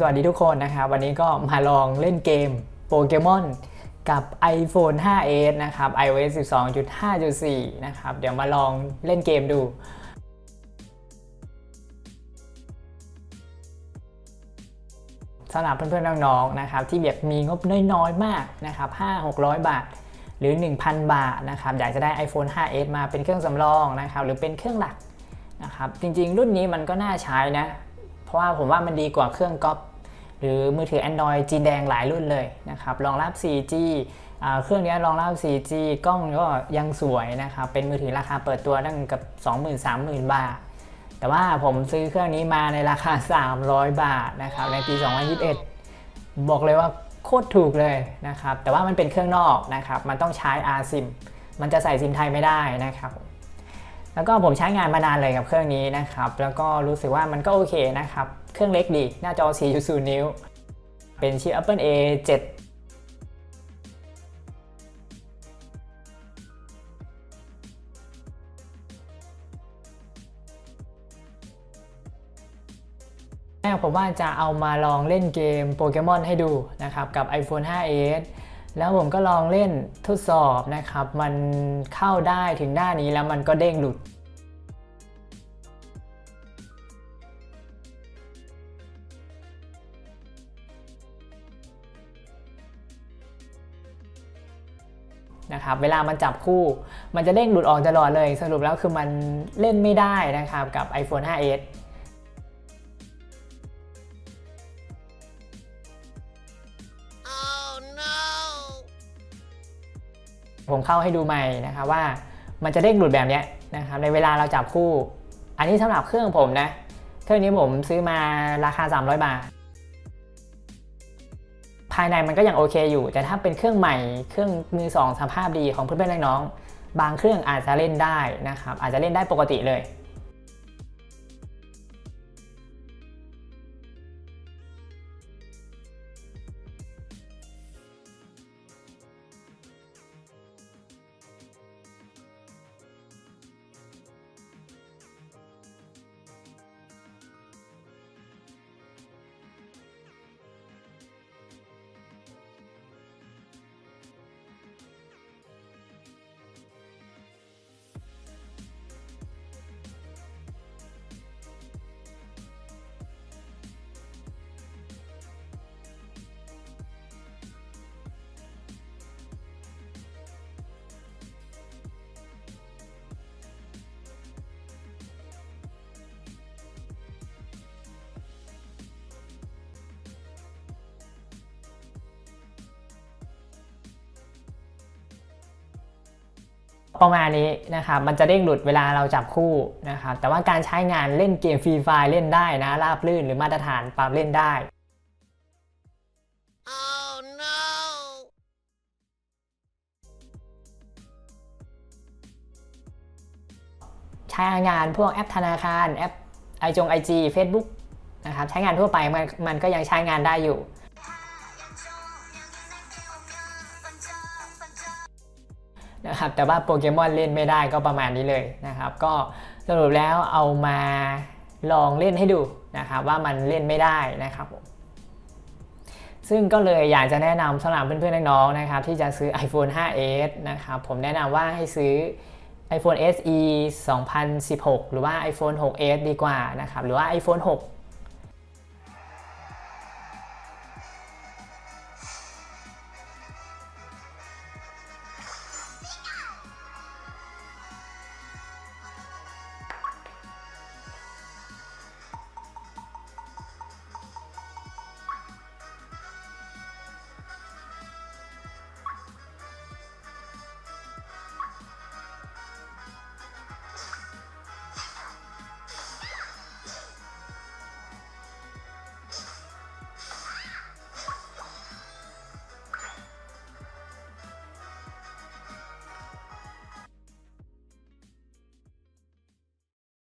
สวัสดีทุกคนนะครับ วันนี้ก็มาลองเล่นเกมโปเกมอนกับ iPhone 5s นะครับ iOS 12.5.4 นะครับ เดี๋ยวมาลองเล่นเกมดู สำหรับเพื่อนๆน้องๆนะครับ ที่แบบมีงบน้อยๆ มากนะครับ5-600 บาท หรือ 1,000 บาทนะครับ อยากจะได้ iPhone 5s มาเป็นเครื่องสำรองนะครับ หรือเป็นเครื่องหลักนะครับ จริงๆ รุ่นนี้มันก็น่าใช้นะเพราะว่าผมว่ามันดีกว่าเครื่องก๊อป หรือมือถือ Android จีนแดงหลายรุ่นเลยนะครับรองรับ 4G เครื่องนี้รองรับ 4G กล้องก็ยังสวยนะครับ เป็นมือถือราคาเปิดตัวตั้งกับ 20,000-30,000 บาท แต่ว่าผมซื้อเครื่องนี้มาในราคา 300 บาทนะครับ ในปี 2021 บอกเลยว่าโคตรถูกเลยนะครับ แต่ว่ามันเป็นเครื่องนอกนะครับ มันต้องใช้ RSIM มันจะใส่ซิมไทยไม่ได้นะครับ แล้วก็ผมใช้งานมานานเลยกับเครื่องนี้นะครับ แล้วก็รู้สึกว่ามันก็โอเคนะครับ เครื่องเล็กดี หน้าจอ 4.0 นิ้ว เป็นชิป Apple A7 แรกผมว่าจะเอามาลองเล่นเกมโปเกมอนให้ดูนะครับ กับ iPhone 5s แล้วผมก็ลองเล่นทดสอบนะครับ มันเข้าได้ถึงหน้านี้แล้วมันก็เด้งหลุดนะครับเวลามันจับคู่ มันจะเด้งหลุดออกตลอดเลย สรุปแล้วคือมันเล่นไม่ได้นะครับกับ iPhone 5s ผมเข้าให้ดูใหม่นะครับว่ามันจะเด้งหลุดแบบเนี้ยนะครับในเวลาเราจับคู่ อันนี้สำหรับเครื่องผมนะเครื่องนี้ผมซื้อมาราคา 300 บาท ภายในมันก็ยังโอเคอยู่ แต่ถ้าเป็นเครื่องใหม่เครื่องมือสองสภาพดีของเพื่อนๆน้องๆบางเครื่องอาจจะเล่นได้นะครับอาจจะเล่นได้ปกติเลย ประมาณนี้นะครับมันจะเด้งหลุดเวลาเราจับคู่นะครับแต่ว่าการใช้งานเล่นเกมฟรีไฟเล่นได้นะราบลื่นหรือมาตรฐานปรับเล่นได้ Oh no! ใช้งานพวกแอปธนาคารแอปไอจงไอจีเฟซบุ๊กนะครับใช้งานทั่วไปมันมันก็ยังใช้งานได้อยู่ นะครับแต่ว่าโปเกมอนเล่นไม่ได้ก็ประมาณนี้เลยนะครับก็สรุปแล้วเอามาลองเล่นให้ดูนะครับว่ามันเล่นไม่ได้นะครับผมซึ่งก็เลยอยากจะแนะนำสำหรับเพื่อนๆน้องๆนะครับที่จะซื้อ iPhone 5s นะครับผมแนะนำว่าให้ซื้อ iPhone SE 2016 หรือว่า iPhone 6s ดีกว่านะครับหรือว่า iPhone 6